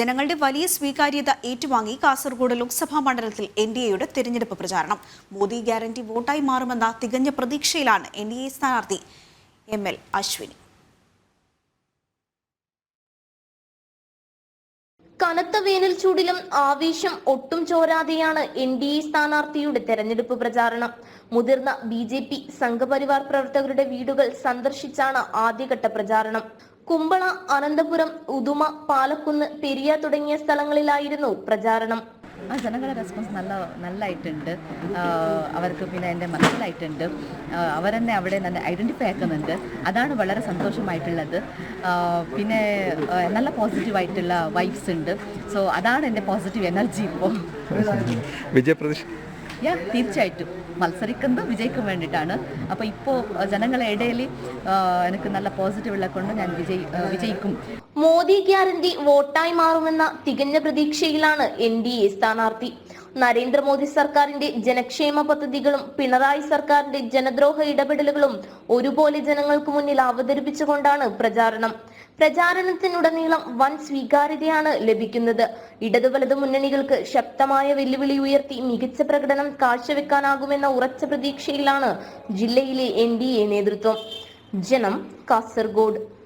ജനങ്ങളുടെ വലിയ സ്വീകാര്യത ഏറ്റുവാങ്ങി കാസർഗോഡ് ലോക്സഭാ മണ്ഡലത്തിൽ എൻ ഡി എയുടെ തെരഞ്ഞെടുപ്പ് പ്രചാരണം. മോദി ഗ്യാരണ്ടി വോട്ടായി മാറുമെന്ന തികഞ്ഞ പ്രതീക്ഷയിലാണ് എൻ ഡി എ സ്ഥാനാർത്ഥി എം എൽ അശ്വിനി. കനത്ത വേനൽ ചൂടിലും ആവേശം ഒട്ടും ചോരാതെയാണ് എൻ ഡി എ സ്ഥാനാർത്ഥിയുടെ തെരഞ്ഞെടുപ്പ് പ്രചാരണം. മുതിർന്ന ബി ജെ പി സംഘപരിവാർ പ്രവർത്തകരുടെ വീടുകൾ സന്ദർശിച്ചാണ് ആദ്യഘട്ട പ്രചാരണം. കുമ്പള അനന്തപുരം ഉദുമ പാലക്കുന്ന് പെരിയ തുടങ്ങിയ സ്ഥലങ്ങളിലായിരുന്നു പ്രചാരണം. ആ ജനങ്ങളുടെ റെസ്പോൺസ് നല്ല നല്ലതായിട്ടുണ്ട് അവർക്ക് പിന്നെ എന്റെ മനസ്സിലായിട്ടുണ്ട്. അവരെന്നെ അവിടെ തന്നെ ഐഡന്റിഫൈ ആക്കുന്നുണ്ട്. അതാണ് വളരെ സന്തോഷമായിട്ടുള്ളത്. പിന്നെ നല്ല പോസിറ്റീവായിട്ടുള്ള വൈബ്സ് ഉണ്ട്. സോ അതാണ് എന്റെ പോസിറ്റീവ് എനർജി ഇപ്പോൾ വിജയപ്രതിഷ്ഠ യാ തീർച്ചയായിട്ടും. മത്സരിക്കുന്നത് വിജയിക്കാൻ വേണ്ടിയിട്ടാണ്. അപ്പോൾ ഇപ്പോൾ ജനങ്ങളുടെ ഇടയിൽ എനിക്ക് നല്ല പോസിറ്റീവ് ഉള്ള കൊണ്ട് ഞാൻ വിജയി വിജയിക്കും. മോദി ഗ്യാരണ്ടി വോട്ടായി മാറുമെന്ന തികഞ്ഞ പ്രതീക്ഷയിലാണ് എൻ ഡി എ സ്ഥാനാർത്ഥി. നരേന്ദ്രമോദി സർക്കാരിന്റെ ജനക്ഷേമ പദ്ധതികളും പിണറായി സർക്കാരിന്റെ ജനദ്രോഹ ഇടപെടലുകളും ഒരുപോലെ ജനങ്ങൾക്ക് മുന്നിൽ അവതരിപ്പിച്ചുകൊണ്ടാണ് പ്രചാരണം. പ്രചാരണത്തിനുടനീളം വൻ സ്വീകാര്യതയാണ് ലഭിക്കുന്നത്. ഇടതു വലതു മുന്നണികൾക്ക് ശക്തമായ വെല്ലുവിളി ഉയർത്തി മികച്ച പ്രകടനം കാഴ്ചവെക്കാനാകുമെന്ന ഉറച്ച പ്രതീക്ഷയിലാണ് ജില്ലയിലെ എൻ നേതൃത്വം. ജനം കാസർഗോഡ്.